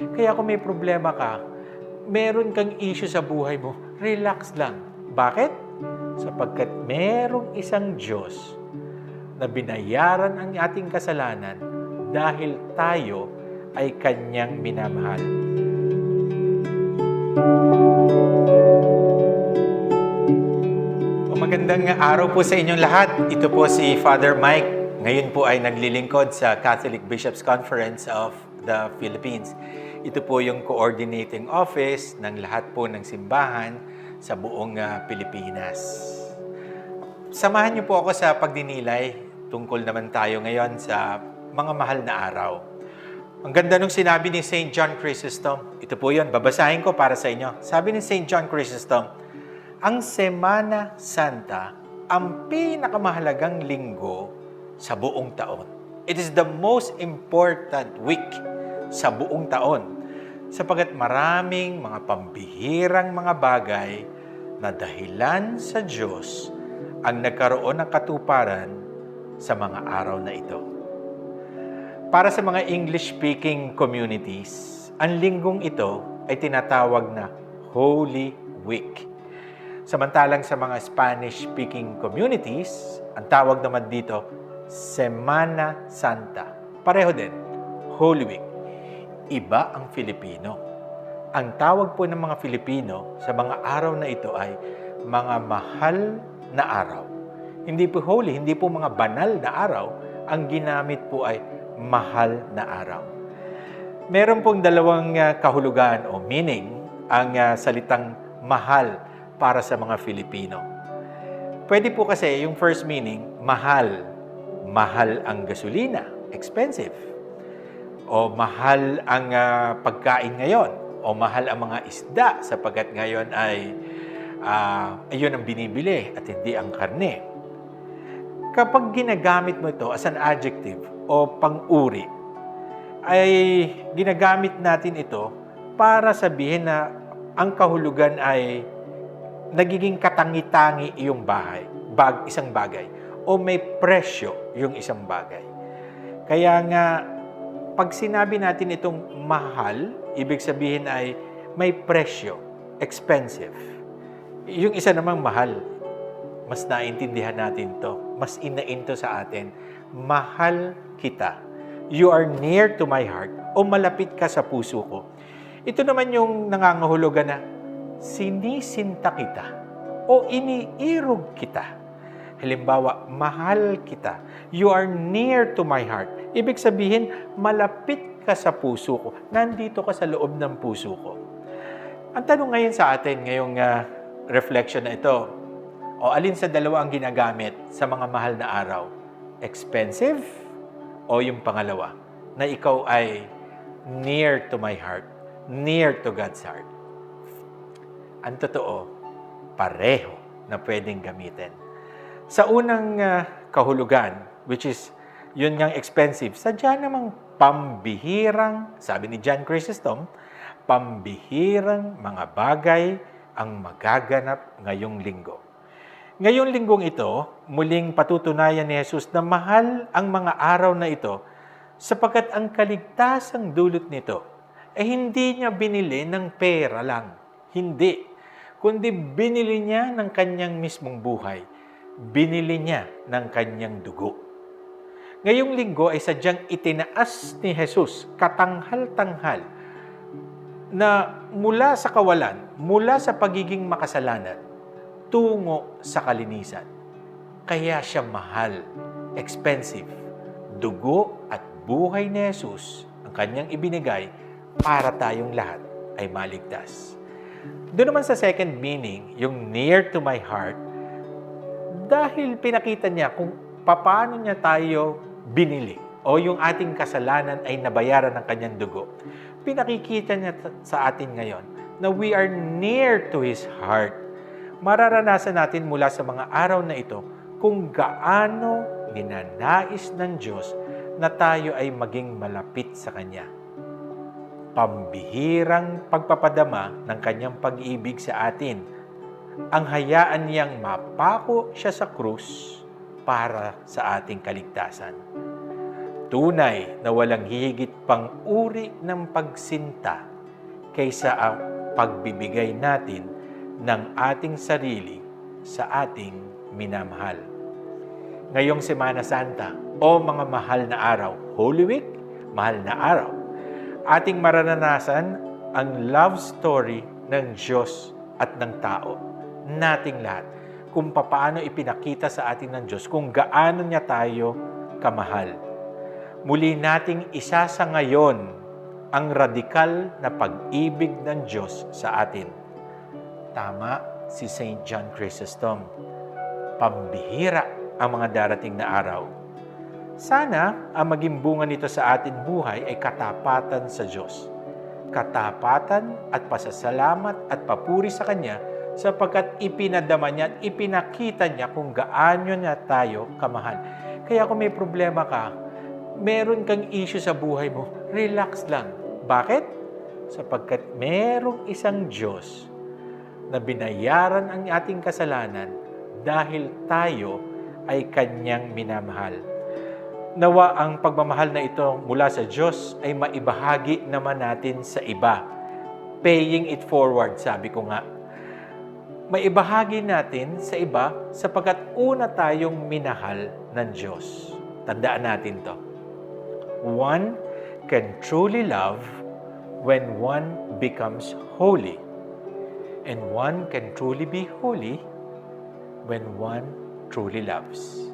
Kaya kung may problema ka, meron kang issue sa buhay mo, relax lang. Bakit? Sapagkat merong isang Diyos na binayaran ang ating kasalanan dahil tayo ay Kanyang minamahal. O magandang araw po sa inyong lahat. Ito po si Father Mike. Ngayon po ay naglilingkod sa Catholic Bishops Conference of the Philippines. Ito po yung coordinating office ng lahat po ng simbahan sa buong ah, Pilipinas. Samahan niyo po ako sa pagdinilay. Tungkol naman tayo ngayon sa mga mahal na araw. Ang ganda nung sinabi ni St. John Chrysostom. Ito po yun, babasahin ko para sa inyo. Sabi ni St. John Chrysostom, ang Semana Santa ang pinakamahalagang linggo sa buong taon. It is the most important week sa buong taon sapagat maraming mga pambihirang mga bagay na dahilan sa Diyos ang nagkaroon ng katuparan sa mga araw na ito. Para sa mga English-speaking communities, ang linggong ito ay tinatawag na Holy Week. Samantalang sa mga Spanish-speaking communities, ang tawag naman dito, Semana Santa. Pareho din, Holy Week. Iba ang Filipino. Ang tawag po ng mga Filipino sa mga araw na ito ay mga mahal na araw. Hindi po holy, hindi po mga banal na araw. Ang ginamit po ay mahal na araw. Meron pong dalawang ah, kahulugan o meaning ang ah, salitang mahal para sa mga Filipino. Pwede po kasi yung first meaning, mahal. Mahal ang gasolina, expensive. O mahal ang ah, pagkain ngayon. O mahal ang mga isda sapagkat ngayon ay ah, ayun ang binibili at hindi ang karne. Kapag ginagamit mo ito as an adjective o pang-uri, ay ginagamit natin ito para sabihin na ang kahulugan ay nagiging katangi-tangi yung bahay, bag, isang bagay, o may presyo yung isang bagay. Kaya nga, pag sinabi natin itong mahal, ibig sabihin ay may presyo, expensive. Yung isa namang mahal, mas naintindihan natin to, mas inain to sa atin. Mahal kita. You are near to my heart o malapit ka sa puso ko. Ito naman yung nangangahulugan na sinisinta kita o iniirog kita. Halimbawa, mahal kita. You are near to my heart. Ibig sabihin, malapit ka sa puso ko. Nandito ka sa loob ng puso ko. Ang tanong ngayon sa atin, ngayong ah, reflection na ito, o alin sa dalawa ang ginagamit sa mga mahal na araw? Expensive o yung pangalawa? Na ikaw ay near to my heart, near to God's heart. Ang totoo, pareho na pwedeng gamitin. Sa unang ah, kahulugan, which is yun ngang expensive, sadya namang pambihirang, sabi ni John Chrysostom, pambihirang mga bagay ang magaganap ngayong linggo. Ngayong linggong ito, muling patutunayan ni Jesus na mahal ang mga araw na ito sapagkat ang kaligtasang dulot nito ay hindi niya binili ng pera lang. Hindi. Kundi binili niya ng kanyang mismong buhay. Binili niya ng kanyang dugo. Ngayong linggo ay sadyang itinaas ni Jesus katanghal-tanghal na mula sa kawalan, mula sa pagiging makasalanan, tungo sa kalinisan. Kaya siya mahal, expensive. Dugo at buhay ni Jesus ang kanyang ibinigay para tayong lahat ay maligtas. Doon naman sa second meaning, yung near to my heart, dahil pinakita niya kung paano niya tayo binili o yung ating kasalanan ay nabayaran ng kanyang dugo. Pinakikita niya sa atin ngayon na we are near to His heart. Mararanasan natin mula sa mga araw na ito kung gaano ninanais ng Diyos na tayo ay maging malapit sa Kanya. Pambihirang pagpapadama ng Kanyang pag-ibig sa atin ang hayaan niyang mapako siya sa krus para sa ating kaligtasan. Tunay na walang hihigit pang uri ng pagsinta kaysa ang pagbibigay natin ng ating sarili sa ating minamahal. Ngayong Semana Santa o mga mahal na araw, Holy Week, mahal na araw, ating mararanasan ang love story ng Diyos at ng tao, nating lahat, kung papaano ipinakita sa atin ng Diyos, kung gaano niya tayo kamahal. Muli nating isa sa ngayon ang radikal na pag-ibig ng Diyos sa atin. Tama si St. John Chrysostom. Pambihira ang mga darating na araw. Sana ang maging bunga nito sa atin buhay ay katapatan sa Diyos. Katapatan at pasasalamat at papuri sa Kanya sapagkat ipinadama niya at ipinakita niya kung gaano niya tayo kamahal. Kaya kung may problema ka, meron kang issue sa buhay mo, relax lang. Bakit? Sapagkat merong isang Diyos na binayaran ang ating kasalanan dahil tayo ay Kanyang minamahal. Nawa ang pagmamahal na ito mula sa Diyos ay maibahagi naman natin sa iba. Paying it forward, sabi ko nga. Maibahagi natin sa iba sapagkat una tayong minahal ng Diyos. Tandaan natin to. One can truly love when one becomes holy. And one can truly be holy when one truly loves.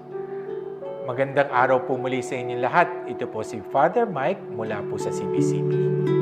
Magandang araw po muli sa inyong lahat. Ito po si Father Mike mula po sa CBCP.